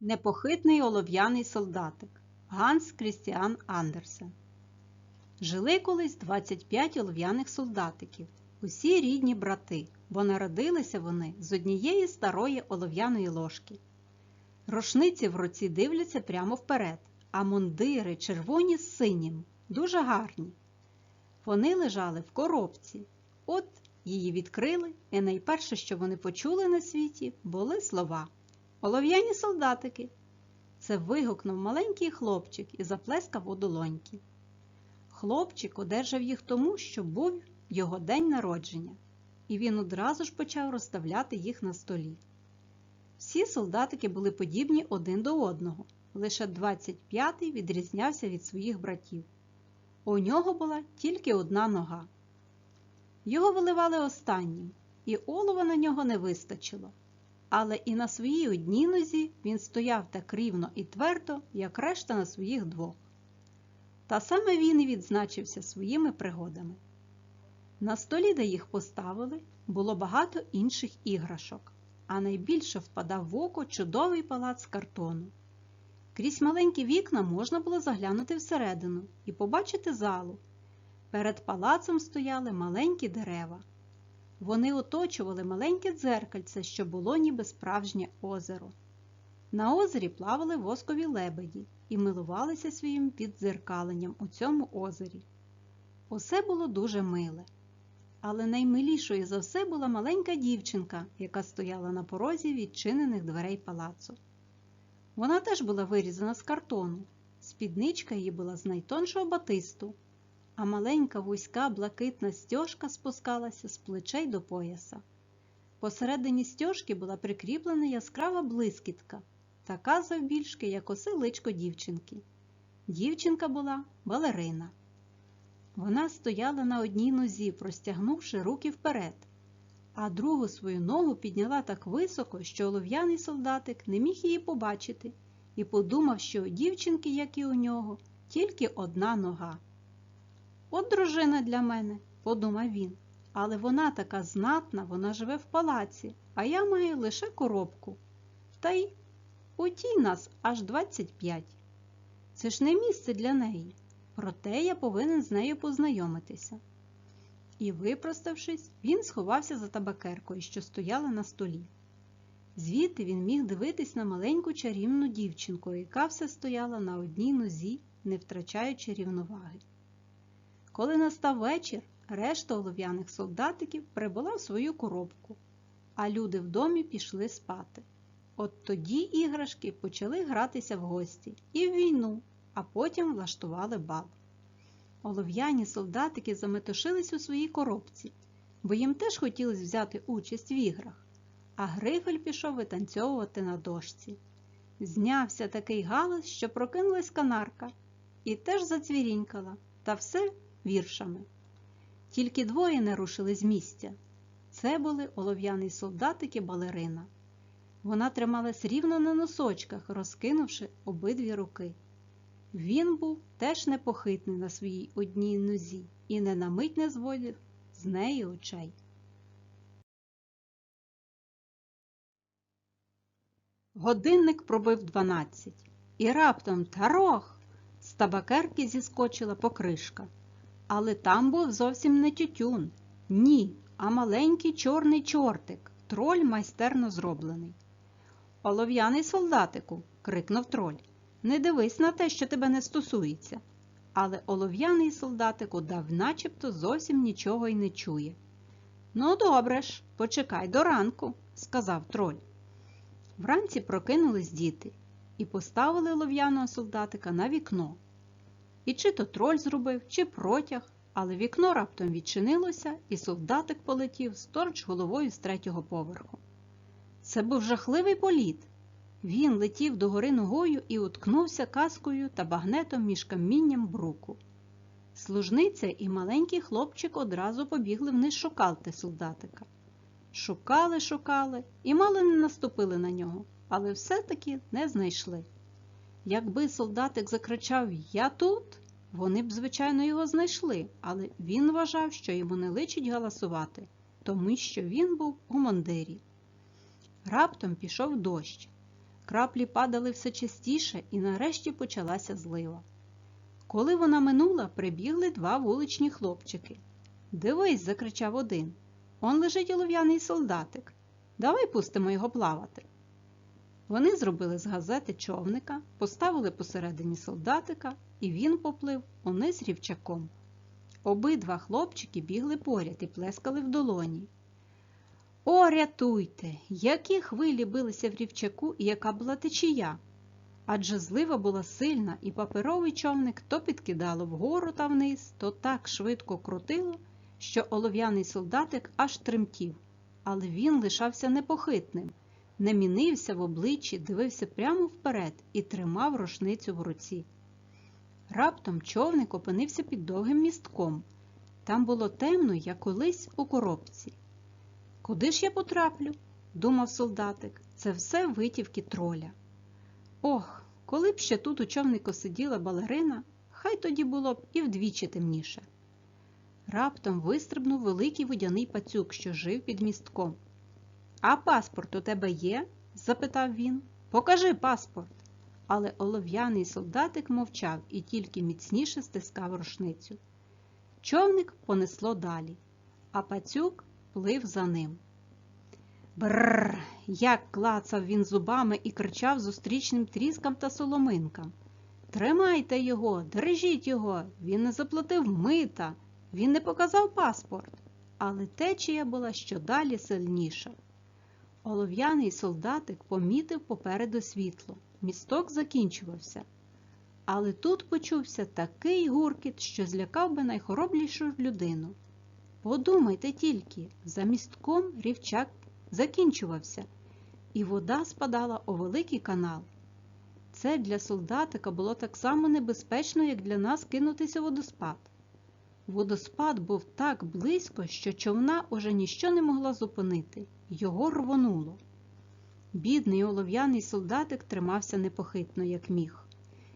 Непохитний олов'яний солдатик Ганс Крістіан Андерсен. Жили колись 25 олов'яних солдатиків, усі рідні брати, бо народилися вони з однієї старої олов'яної ложки. Рошниці в руці дивляться прямо вперед, а мундири червоні з синім, дуже гарні. Вони лежали в коробці. От її відкрили, і найперше, що вони почули на світі, були слова Олов'яні солдатики. Це вигукнув маленький хлопчик і заплескав у долоньки. Хлопчик одержав їх тому, що був його день народження, і він одразу ж почав розставляти їх на столі. Всі солдатики були подібні один до одного, лише 25-й відрізнявся від своїх братів. У нього була тільки одна нога. Його виливали останнім, і олова на нього не вистачило. Але і на своїй одній нозі він стояв так рівно і твердо, як решта на своїх двох. Та саме він і відзначився своїми пригодами. На столі, де їх поставили, було багато інших іграшок, а найбільше впадав в око чудовий палац картону. Крізь маленькі вікна можна було заглянути всередину і побачити залу. Перед палацом стояли маленькі дерева. Вони оточували маленьке дзеркальце, що було ніби справжнє озеро. На озері плавали воскові лебеді і милувалися своїм віддзеркаленням у цьому озері. Усе було дуже миле. Але наймилішою за все була маленька дівчинка, яка стояла на порозі відчинених дверей палацу. Вона теж була вирізана з картону, спідничка її була з найтоншого батисту, а маленька вузька блакитна стяжка спускалася з плечей до пояса. Посередині стяжки була прикріплена яскрава блискітка, така завбільшки, як осе личко дівчинки. Дівчинка була балерина. Вона стояла на одній нозі, простягнувши руки вперед, а другу свою ногу підняла так високо, що олов'яний солдатик не міг її побачити і подумав, що у дівчинки, як і у нього, тільки одна нога. От дружина для мене, подумав він, але вона така знатна, вона живе в палаці, а я маю лише коробку. Та й у нас аж 25. Це ж не місце для неї, проте я повинен з нею познайомитися. І, випроставшись, він сховався за табакеркою, що стояла на столі. Звідти він міг дивитись на маленьку чарівну дівчинку, яка все стояла на одній нозі, не втрачаючи рівноваги. Коли настав вечір, решта олов'яних солдатиків прибула в свою коробку, а люди в домі пішли спати. От тоді іграшки почали гратися в гості і в війну, а потім влаштували бал. Олов'яні солдатики заметушились у своїй коробці, бо їм теж хотілося взяти участь в іграх, а Грифель пішов витанцьовувати на дошці. Знявся такий галас, що прокинулась канарка і теж зацвірінькала, та все віршами. Тільки двоє не рушили з місця. Це були олов'яний солдатик і балерина. Вона трималась рівно на носочках, розкинувши обидві руки. Він був теж непохитний на своїй одній нозі і не на мить не зводив з неї очей. Годинник пробив дванадцять, і раптом тарох з табакерки зіскочила покришка. Але там був зовсім не тютюн. Ні, а маленький чорний чортик, троль майстерно зроблений. Олов'яний солдатику, крикнув троль. Не дивись на те, що тебе не стосується. Але олов'яний солдатику дав начебто зовсім нічого й не чує. Ну, добре ж, почекай до ранку, сказав троль. Вранці прокинулись діти і поставили олов'яного солдатика на вікно. І чи то троль зробив, чи протяг, але вікно раптом відчинилося, і солдатик полетів сторч головою з третього поверху. Це був жахливий політ. Він летів догори ногою і уткнувся каскою та багнетом між камінням бруку. Служниця і маленький хлопчик одразу побігли вниз шукалти солдатика. Шукали, шукали і мало не наступили на нього, але все-таки не знайшли. Якби солдатик закричав Я тут, вони б, звичайно, його знайшли, але він вважав, що йому не личить галасувати, тому що він був у мандирі. Раптом пішов дощ. Краплі падали все частіше і нарешті почалася злива. Коли вона минула, прибігли два вуличні хлопчики. Дивись, закричав один. Он лежить олов'яний солдатик. Давай пустимо його плавати. Вони зробили з газети човника, поставили посередині солдатика, і він поплив униз рівчаком. Обидва хлопчики бігли поряд і плескали в долоні. О, рятуйте! Які хвилі билися в рівчаку і яка була течія! Адже злива була сильна, і паперовий човник то підкидало вгору та вниз, то так швидко крутило, що олов'яний солдатик аж тремтів, але він лишався непохитним, не мінився в обличчі, дивився прямо вперед і тримав рушницю в руці. Раптом човник опинився під довгим містком. Там було темно, як колись у коробці. Куди ж я потраплю? думав солдатик. Це все витівки троля. Ох, коли б ще тут у човнику сиділа балерина, хай тоді було б і вдвічі темніше. Раптом вистрибнув великий водяний пацюк, що жив під містком. А паспорт у тебе є? запитав він. Покажи паспорт. Але олов'яний солдатик мовчав і тільки міцніше стискав рушницю. Човник понесло далі, а пацюк плив за ним. Бррр, як клацав він зубами і кричав зустрічним тріскам та соломинкам. Тримайте його, держіть його, він не заплатив мита, він не показав паспорт. Але течія була щодалі сильніша. Олов'яний солдатик помітив попереду світло. Місток закінчувався. Але тут почувся такий гуркіт, що злякав би найхороблішу людину. Подумайте тільки, за містком рівчак закінчувався, і вода спадала у великий канал. Це для солдатика було так само небезпечно, як для нас кинутися водоспад. Водоспад був так близько, що човна уже ніщо не могла зупинити, його рвонуло. Бідний олов'яний солдатик тримався непохитно, як міг.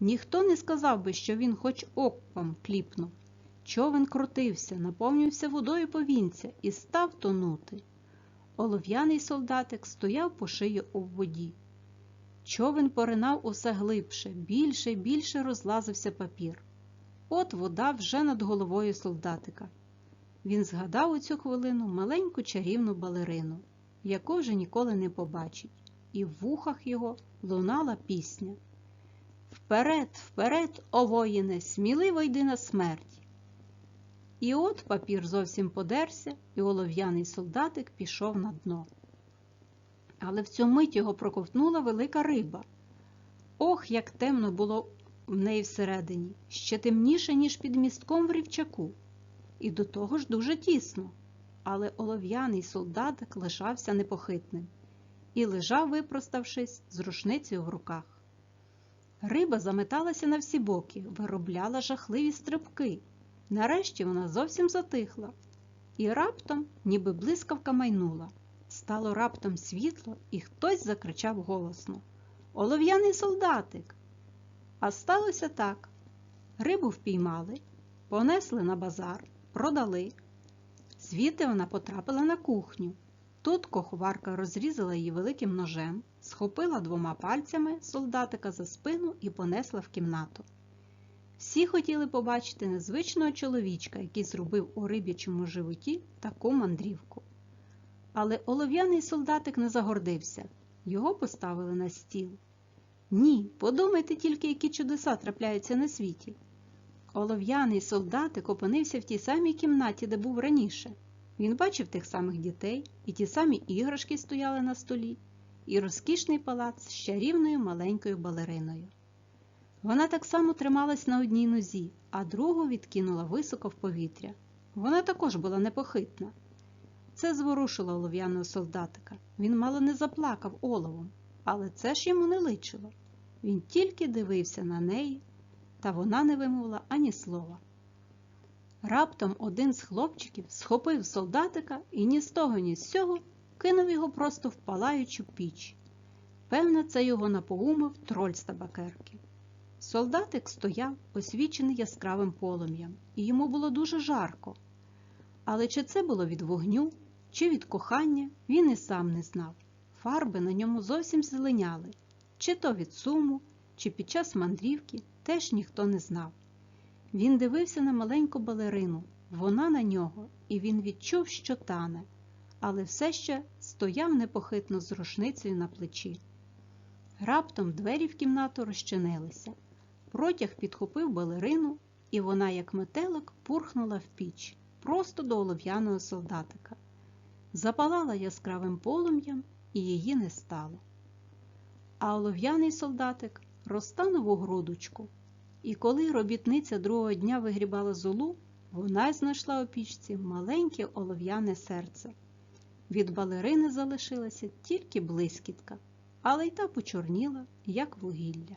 Ніхто не сказав би, що він хоч оком кліпнув. Човен крутився, наповнився водою повінця і став тонути. Олов'яний солдатик стояв по шию у воді. Човен поринав усе глибше, більше і більше розлазився папір. От вода вже над головою солдатика. Він згадав у цю хвилину маленьку чарівну балерину, яку вже ніколи не побачить, і в вухах його лунала пісня. Вперед, вперед, о воїне, сміливо йди на смерть. І от папір зовсім подерся, і олов'яний солдатик пішов на дно. Але в цю мить його проковтнула велика риба. Ох, як темно було в неї всередині, ще темніше, ніж під містком в рівчаку, і до того ж дуже тісно. Але олов'яний солдатик лишався непохитним і лежав, випроставшись, з рушницею в руках. Риба заметалася на всі боки, виробляла жахливі стрибки. Нарешті вона зовсім затихла, і раптом, ніби блискавка майнула. Стало раптом світло, і хтось закричав голосно Олов'яний солдатик! А сталося так. Рибу впіймали, понесли на базар, продали. Звідти вона потрапила на кухню. Тут коховарка розрізала її великим ножем, схопила двома пальцями солдатика за спину і понесла в кімнату. Всі хотіли побачити незвичного чоловічка, який зробив у риб'ячому животі таку мандрівку. Але олов'яний солдатик не загордився, його поставили на стіл. Ні, подумайте тільки, які чудеса трапляються на світі. Олов'яний солдатик опинився в тій самій кімнаті, де був раніше. Він бачив тих самих дітей, і ті самі іграшки стояли на столі, і розкішний палац з чарівною маленькою балериною. Вона так само трималась на одній нозі, а другу відкинула високо в повітря. Вона також була непохитна. Це зворушило олов'яного солдатика. Він мало не заплакав оловом, але це ж йому не личило. Він тільки дивився на неї, та вона не вимовила ані слова. Раптом один з хлопчиків схопив солдатика і ні з того, ні з сього кинув його просто в палаючу піч. Певне, це його напоумив троль з табакерки. Солдатик стояв, освічений яскравим полум'ям, і йому було дуже жарко. Але чи це було від вогню, чи від кохання, він і сам не знав. Фарби на ньому зовсім зеленяли. Чи то від суму, чи під час мандрівки, теж ніхто не знав. Він дивився на маленьку балерину, вона на нього, і він відчув, що тане, але все ще стояв непохитно з рушницею на плечі. Раптом двері в кімнату розчинилися. Протяг підхопив балерину, і вона, як метелик, пурхнула в піч, просто до олов'яного солдатика. Запалала яскравим полум'ям, і її не стало. А олов'яний солдатик розтанув у грудочку, і коли робітниця другого дня вигрібала золу, вона знайшла у пічці маленьке олов'яне серце. Від балерини залишилася тільки блискітка, але й та почорніла, як вугілля.